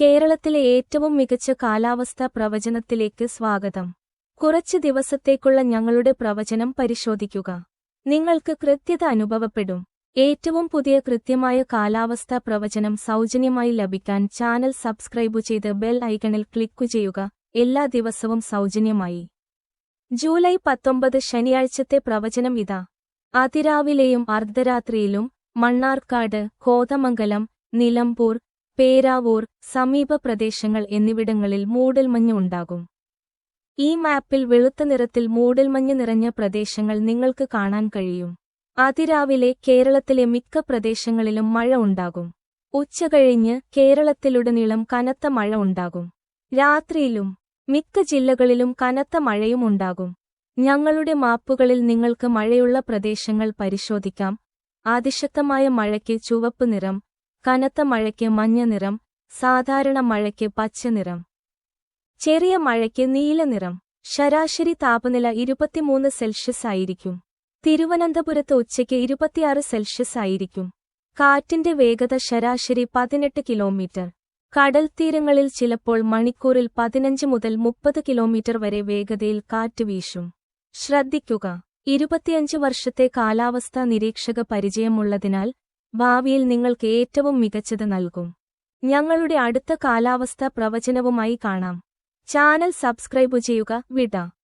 കേരളത്തിലെ ഏറ്റവും മികച്ച കാലാവസ്ഥാ പ്രവചനത്തിലേക്ക് സ്വാഗതം. കുറച്ച് ദിവസത്തേക്കുള്ള ഞങ്ങളുടെ പ്രവചനം പരിശോധിക്കുക. നിങ്ങൾക്ക് കൃത്യത അനുഭവപ്പെടും. ഏറ്റവും പുതിയ കൃത്യമായ കാലാവസ്ഥാ പ്രവചനം സൗജന്യമായി ലഭിക്കാൻ ചാനൽ സബ്സ്ക്രൈബ് ചെയ്ത് ബെൽ ഐക്കണിൽ ക്ലിക്കു ചെയ്യുക. എല്ലാ ദിവസവും സൗജന്യമായി. ജൂലൈ പത്തൊമ്പത് ശനിയാഴ്ചത്തെ പ്രവചനം ഇതാ. അതിരാവിലെയും അർദ്ധരാത്രിയിലും മണ്ണാർക്കാട് കോതമംഗലം നിലമ്പൂർ പേരാവൂർ സമീപ പ്രദേശങ്ങൾ എന്നിവിടങ്ങളിൽ മൂടൽമഞ്ഞ് ഉണ്ടാകും. ഈ മാപ്പിൽ വെളുത്ത നിറത്തിൽ മൂടൽമഞ്ഞ് നിറഞ്ഞ പ്രദേശങ്ങൾ നിങ്ങൾക്ക് കാണാൻ കഴിയും. അതിരാവിലെ കേരളത്തിലെ മിക്ക പ്രദേശങ്ങളിലും മഴ ഉണ്ടാകും. ഉച്ചകഴിഞ്ഞ് കേരളത്തിലുടനീളം കനത്ത മഴ ഉണ്ടാകും. രാത്രിയിലും മിക്ക ജില്ലകളിലും കനത്ത മഴയും ഉണ്ടാകും. ഞങ്ങളുടെ മാപ്പുകളിൽ നിങ്ങൾക്ക് മഴയുള്ള പ്രദേശങ്ങൾ പരിശോധിക്കാം. അതിശക്തമായ മഴയ്ക്ക് ചുവപ്പ് നിറം കനത്ത മഴയ്ക്ക് മഞ്ഞ നിറം സാധാരണ മഴയ്ക്ക് പച്ച നിറം. ചെറിയ മഴയ്ക്ക് നീല നിറം. ശരാശരി താപനില ഇരുപത്തിമൂന്ന് സെൽഷ്യസ് ആയിരിക്കും. തിരുവനന്തപുരത്ത് ഉച്ചയ്ക്ക് ഇരുപത്തിയാറ് സെൽഷ്യസ് ആയിരിക്കും. കാറ്റിന്റെ വേഗത ശരാശരി പതിനെട്ട് കിലോമീറ്റർ. കടൽ തീരങ്ങളിൽ ചിലപ്പോൾ മണിക്കൂറിൽ പതിനഞ്ച് മുതൽ മുപ്പത് കിലോമീറ്റർ വരെ വേഗതയിൽ കാറ്റ് വീശും. ശ്രദ്ധിക്കുക. ഇരുപത്തിയഞ്ച് വർഷത്തെ കാലാവസ്ഥാ നിരീക്ഷക പരിചയമുള്ളതിനാൽ ഭാവിയിൽ നിങ്ങൾക്ക് ഏറ്റവും മികച്ചത് നൽകും. ഞങ്ങളുടെ അടുത്ത കാലാവസ്ഥ പ്രവചനവുമായി കാണാം. ചാനൽ സബ്സ്ക്രൈബ് ചെയ്യുക വിട.